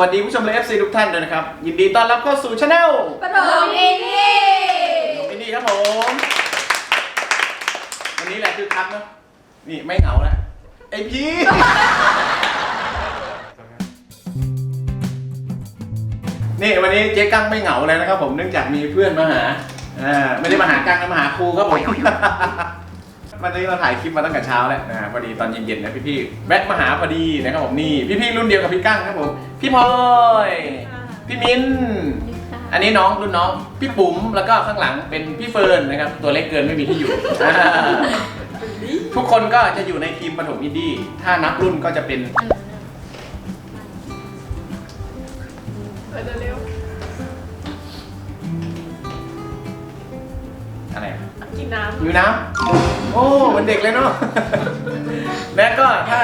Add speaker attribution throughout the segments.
Speaker 1: วัสดีผู้ชมและ FC ทุกท่านด้วยนะครับ ยินดีต้อนรับเข้าสู่ช anel
Speaker 2: ปฐมอินดี้
Speaker 1: อินดี้ครับผม วันนี้แหละคือคักเนาะนี่ไม่เหงาแล้วไอพี่นี่วันนี้เจ๊กั้งไม่เหงาเลยนะครับผมเนื่องจากมีเพื่อนมาหาอ่าไม่ได้มาหากั้งนะมาหาครูครับผม วันนี้เราถ่ายคลิปมาตั้งแต่เช้าแล้วนะพอดีตอนเย็นๆนะพี่ๆแวะมาหาพอดีนะครับผมนี่พี่ๆรุ่นเดียวกับพี่กั้งครับผมพี่พลอยพี่มิ้นอันนี้น้องรุ่นน้องพี่ปุ๋มแล้วก็ข้างหลังเป็นพี่เฟิร์นนะครับ ตัวเล็กเกินไม่มีที่อยู่อ่าทุกคนก็จะอยู่ในทีมปฐมอินดี้ถ้านับรุ่นก็จะเป็น
Speaker 2: ไปเร็ว กินน้
Speaker 1: อยู่น้ำโอ้เหมันเด็กเลยเนาะ และก็ถ้า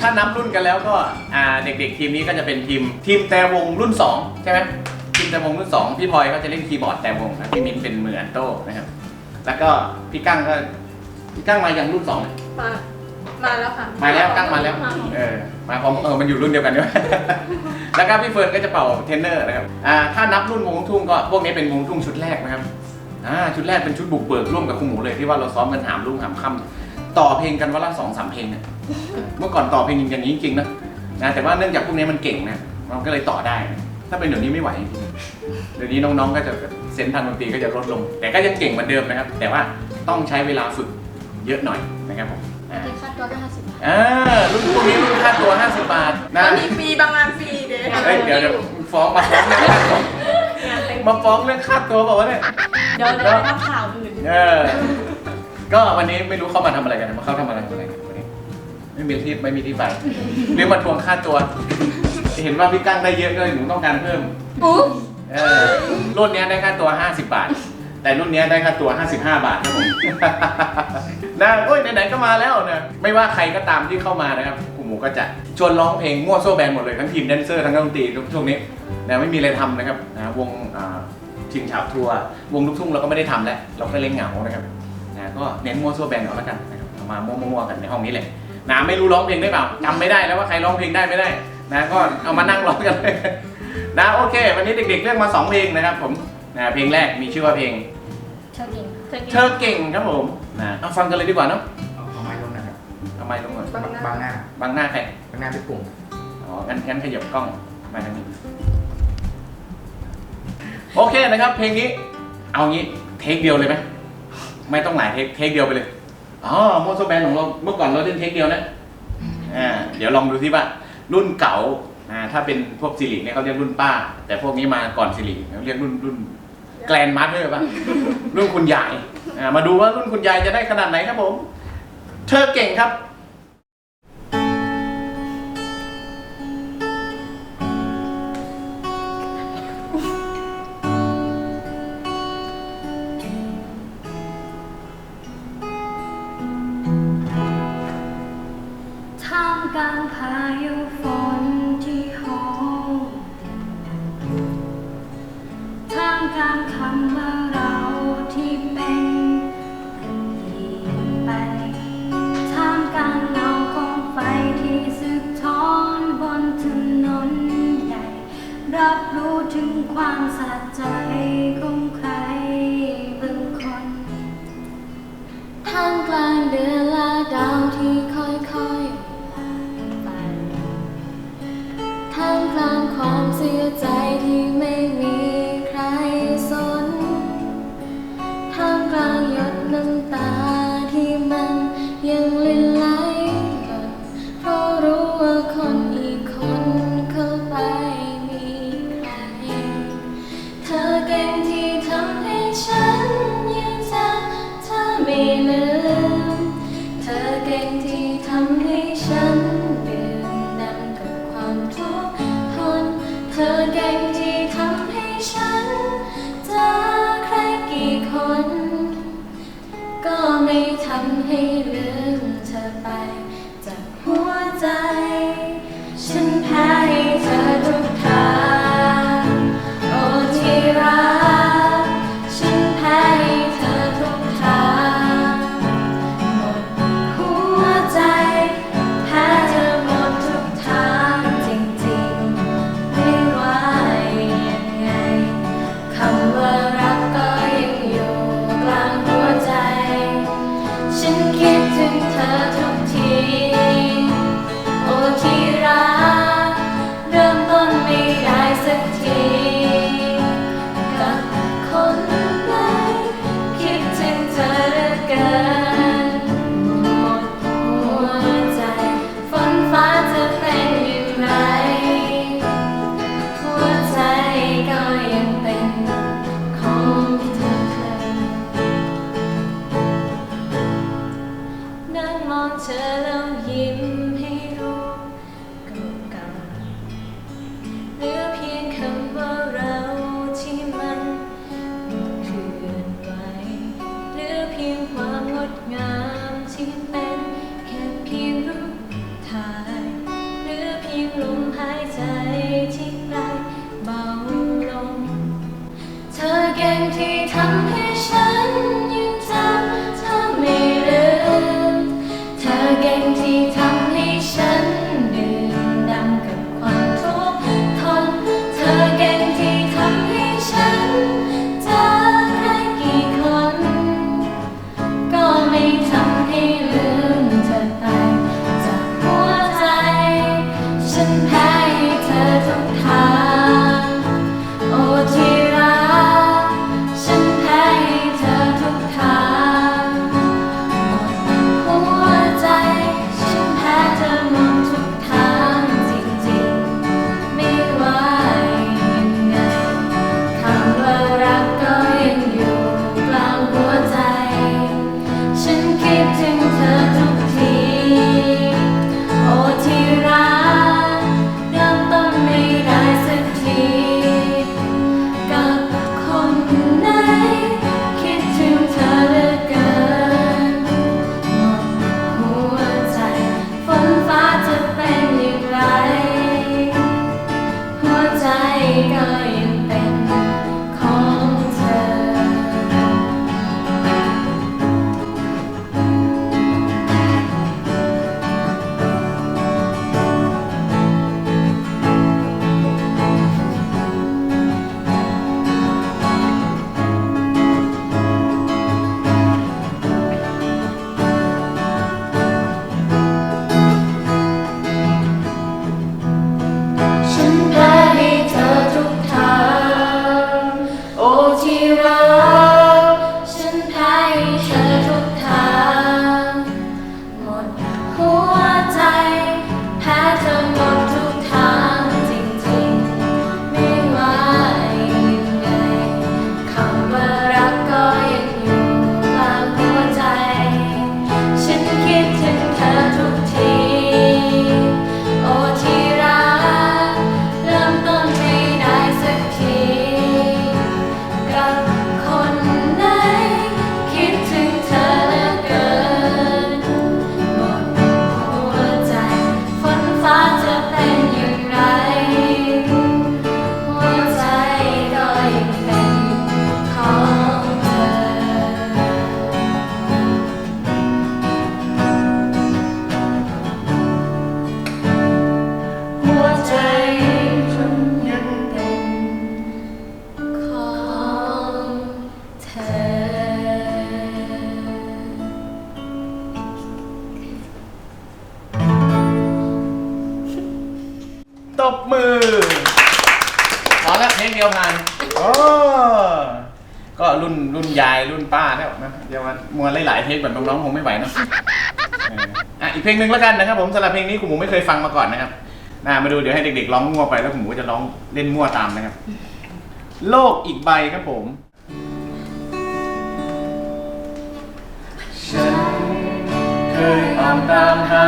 Speaker 1: ถ้านับรุ่นกันแล้วก็อ่าเด็กๆทีมนี้ก็จะเป็นทีมทีมแต่วงรุ่น 2 ใช่ไหมทีมแต่วงรุ่น 2 พี่พลอยก็จะเล่นคีย์บอร์ดแต่วงนะพี่มินเป็นมืออันโต้นะครับ แล้วก็พี่กั้งก็พี่กั้งมาอย่างรุ่น2ำ
Speaker 2: มา มาแล้วค่ะ
Speaker 1: มาแล้วกั้งมาแล้ว เออมาพร้อมเออมันอยู่รุ่นเดียวกันด้วย แล้วก็พี่เฟิร์นก็จะเป่าเทรนเนอร์นะครับอ่าถ้านับรุ่นวงลูกทุ่งก็พวกนี้เป็นวงลูกทุ่งชุดแรกนะครับ อ่าชุดแรกเป็นชุดบุกเบิกร่วมกับคุณหมูเลยที่ว่าเราซ้อมกันหามรุ่งหามค่ำต่อเพลงกันวันละสองสามเพลงเนี่ยเมื่อก่อนต่อเพลงอย่างนี้จริงๆนะนะแต่ว่าเนื่องจากพวกนี้มันเก่งนะมันก็เลยต่อได้ ถ้าเป็นเดี๋ยวนี้ไม่ไหวจริงๆเดี๋ยวนี้น้องๆก็จะเซนส์ทางดนตรีก็จะลดลง แต่ก็ยังเก่งเหมือนเดิมนะครับ แต่ว่าต้องใช้เวลาฝึกเยอะหน่อยนะครับผมอ่า
Speaker 3: เป็นค่าตัวก็ห้าสิบบาท
Speaker 1: อ่ารุ่นพวกนี้รุ่นค่าตัว50บาทนะ
Speaker 2: บางทีฟรีบางงานฟรีเด้
Speaker 1: เฮ้ยเดี๋ยวเดี๋ยวฟ้องมาฟ้องเรื่องค่าตัว
Speaker 2: งานเต็ม
Speaker 1: มาฟ้องเรื่องค่าตัวบอกว่าวะเนี่ย
Speaker 3: เดี๋ยวเดี๋ยวทำข่าวอื่น
Speaker 1: เออ ก็วันนี้ไม่รู้เข้ามาทำอะไรกันมาเข้าทำอะไรกันวันนี้ ไม่มีที่ไม่มีที่ไปเรียกมาทวงค่าตัว เห็นว่าพี่กั้งได้เยอะก็เลยหนูต้องการเพิ่ม
Speaker 3: อุ๊บ
Speaker 1: เออรุ่นเนี้ยได้ค่าตัว 50 บาท แต่รุ่นเนี้ยได้ค่าตัว 55 บาทครับผม นะโอ้ยไหนๆก็มาแล้วนะไม่ว่าใครก็ตามที่เข้ามานะครับคุณหมูก็จะชวนร้องเพลงมั่วโซ่แบนหมดเลยทั้งทีมแดนเซอร์ทั้งนักดนตรีทุกช่วงนี้นะไม่มีอะไรทำนะครับนะวงอ่า ชิงฉาบทัวร์วงลูกทุ่งเราก็ไม่ได้ทำแล้วเราก็เล่นเหงานะครับนะก็เน้นมั่วโซ่แบนเอาแล้วกันนะครับเอามามั่วๆกันในห้องนี้เลยนะไม่รู้ร้องเพลงได้เปล่าจำไม่ได้แล้วว่าใครร้องเพลงได้ไม่ได้นะก็เอามานั่งร้องกันเลยนะโอเค วันนี้เด็กๆเลือกมาสองเพลงนะครับ ผมนะเพลงแรกมีชื่อว่าเพลง
Speaker 3: เธอเก่ง
Speaker 1: เธอเก่งครับผมนะเอาฟังกันเลยดีกว่าเนาะ
Speaker 4: เอาเอาไม้ลงนะครับ
Speaker 1: ทำไมลงหน่อย
Speaker 4: บางบางหน้า
Speaker 1: บังหน้าใคร
Speaker 4: บางหน้าพี่ปุ่ง
Speaker 1: อ๋องั้นงั้นขยับกล้องมาทางนี้ โอเคนะครับ เพลงนี้ เอางี้เทคเดียวเลยไหมไม่ต้องหลายเทคเทคเดียวไปเลยอ๋อโมโซแบนของเราเมื่อก่อนเราเล่นเทคเดียวนะอ่าเดี๋ยวลองดูซิว่า รุ่นเก่าอ่าถ้าเป็นพวกสิริเนี่ยเขาเรียกรุ่นป้า แต่พวกนี้มาก่อนสิริเขาเรียกรุ่นรุ่นแกลนมาสเตอร์ป่ะรุ่นคุณยายอ่ามาดูว่ารุ่นคุณยายจะได้ขนาดไหนครับผม เธอเก่งครับ
Speaker 3: ถึงความสะใจของ ที่เป็นแค่เพียงรูปถ่ายหรือเพียงลมหายใจที่ไกลเบาลงเธอเก่งที่ทำ มัวห
Speaker 1: ลายๆเพลงแบบน้องๆคงไม่ไหวนะอะอีกเพลงหนึ่งแล้วกันนะครับผมสำหรับเพลงนี้คุณหมูไม่เคยฟังมาก่อนนะครับน่ะมาดูเดี๋ยวให้เด็กๆร้องมั่วไปแล้วคุณหมูจะร้องเล่นมั่วตามนะครับ โลกอีกใบครับผม ฉันเคยตาม
Speaker 3: ตามหา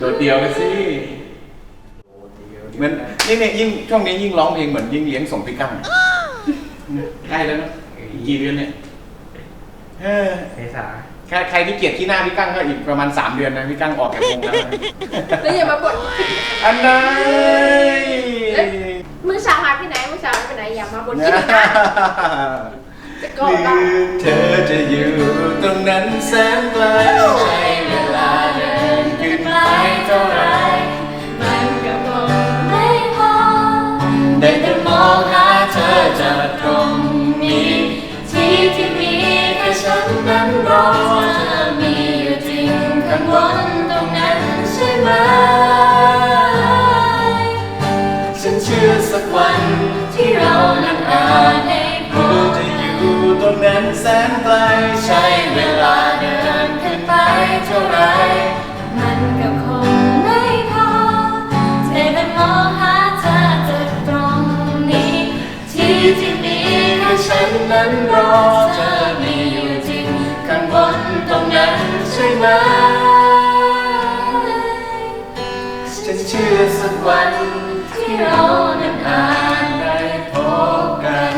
Speaker 1: โดดเดียวกันสิเหมือนนี่เนี่ยยิ่งช่วงนี้ยิ่งร้องเพลงเหมือนยิ่งเลี้ยงส่งพี่กั้งใกล้แล้วเนอะอีกกี่เดือนเนี่ยเออ
Speaker 4: เมษา
Speaker 1: ใครใครที่เกลียดที่หน้าพี่กั้งก็อีกประมาณ 3 เดือนนะพี่กั้งออกจากวงแล้วนะ
Speaker 2: แล้วอย่ามาบ่น
Speaker 1: อันไหน
Speaker 2: มือเช้าหายไปไหนมือเช้าหายไปไหนอย่ามาบ่นคิดถึงนะ จะกอดกัน
Speaker 1: ลืมเธอจะอยู่ตรงนั้นแสนไกลใช้เวลา ไกลเท่าไร
Speaker 3: ที่ที่มีแค่ฉันนั้นรอเธอมีอยู่จริงข้างบนตรงนั้นใช่ไหม
Speaker 1: ฉันเชื่อสักวัน
Speaker 3: ที่เรานั้นอาจ
Speaker 1: ได้พบกัน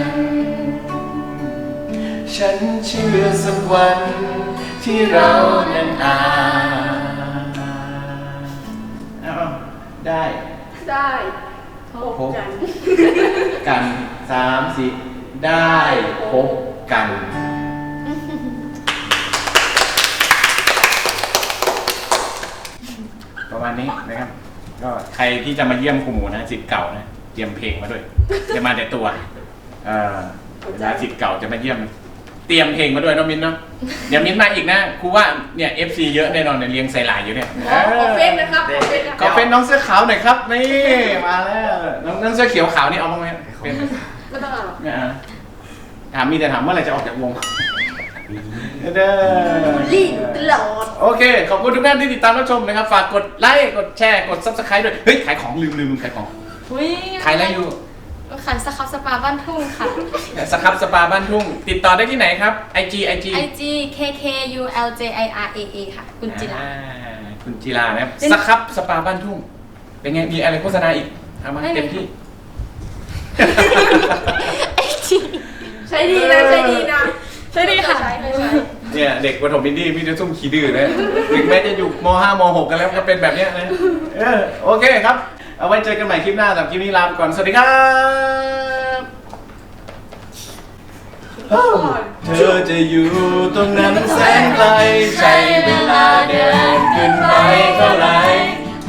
Speaker 1: ฉันเชื่อสักวันที่เรานั้นอาจเอาได้
Speaker 2: ได้พบกัน
Speaker 1: กัน สามสี่ได้พบกัน ประมาณนี้นะครับ ก็ใครที่จะมาเยี่ยมครูหมูนะสิทธิ์เก่านะเตรียมเพลงมาด้วยจะมาแต่ตัวเอ่อเวลาสิทธิ์เก่าจะมาเยี่ยม เตรียมเพลงมาด้วยน้องมิ้นเนาะเดี๋ยวมิ้นมาอีกนะครูว่าเนี่ย FC เยอะแน่นอนเนี่ยเรียงใส่หลายอยู่เนี่ย
Speaker 2: ขอขอเฟซนะครับขอเฟซนะ
Speaker 1: ขอเป็นน้องเสื้อขาวหน่อยครับ นี่ มาแล้ว น้องน้องเสื้อเขียวขาวนี่เอาบ้างไหมเป็น
Speaker 2: ไม่ต้อง เอาหรอก
Speaker 1: เนี่ยฮะถามมีแต่ถามเมื่อไหร่จะออกจากวงเด้อ
Speaker 2: รีบตลอด
Speaker 1: โอเค ขอบคุณทุกท่านที่ติดตามรับชมนะครับ ฝากกดไลค์ กดแชร์ กด subscribe ด้วย เฮ้ย ขายของลืมลืมลืมขายของ
Speaker 3: อุ้ย
Speaker 1: ขายอะไรอยู่
Speaker 3: ขายสครับสปาบ้านทุ่งค่ะ
Speaker 1: สครับสปาบ้านทุ่ง ติดต่อได้ที่ไหนครับ IG IG
Speaker 3: IG K K U L J I R A A ค่ะ คุณจิรา
Speaker 1: อ่าคุณจิรานะครับ สครับสปาบ้านทุ่ง เป็นไง มีอะไรโฆษณาอีกเอามา
Speaker 3: ไม่มี
Speaker 1: เต็มที่
Speaker 2: ใช้ดีนะใช้ดีนะ
Speaker 3: ใช่ดีค่ะ
Speaker 2: ใช้ใช้ใช้
Speaker 1: เนี่ยเด็กประถมอินดี้พี่จะซุ่มขี้ดื้อนะถึงแม้จะอยู่ม .5 ม .6 กันแล้วก็เป็นแบบเนี้ยนะเออโอเคครับ เอาไว้เจอกันใหม่คลิปหน้าสำหรับคลิปนี้ลาไปก่อน สวัสดีครับเธอจะอยู่ตรงนั้นแสนไกลใช้เวลาเดินขึ้นไปเท่าไหร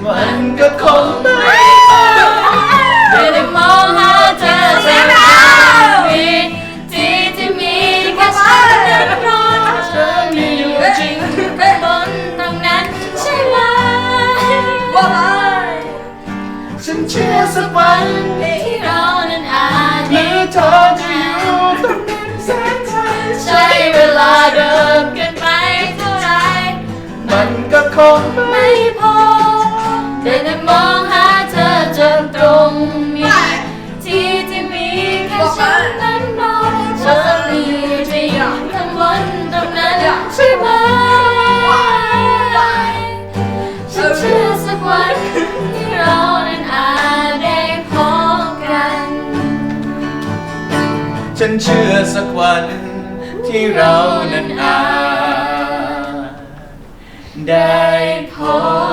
Speaker 1: มันก็คงไม่
Speaker 3: ไม่ได้มองหาเธ เชื่
Speaker 1: อสักวัน
Speaker 3: ที่เรานั้นอาจ
Speaker 1: หรือเธอจะอยู่ตรงนั้นแสนไกล
Speaker 3: ใช้เวลาเดินกันไปเท่าไร
Speaker 1: มันก็คงไม่
Speaker 3: ไม่พอได้แต่มองหา ฉันเชื่อสักวันที่เรานั้นอาจได้พ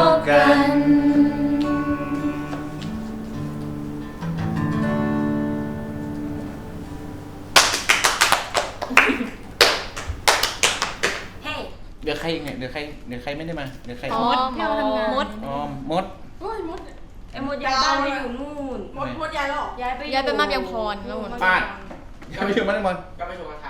Speaker 3: บกัน
Speaker 1: เฮ้
Speaker 2: ย
Speaker 1: เดี๋ยวใครไงเดี๋ยวใครเดี๋ยวใครไม่ได้มาเดี๋ยวใคร
Speaker 3: อ๋อมมด
Speaker 1: อ๋อมด
Speaker 2: โอ้ยมด
Speaker 5: ไอ้มดย้ายบ้านไปอยู่นู่น
Speaker 2: มดมดยายหรอ
Speaker 5: ย้ายไป
Speaker 3: ย้ายไปมาบยังพรนู่น
Speaker 1: ป้าน กลับไปชมบ้านบอล
Speaker 4: กลับไปชมกระทะ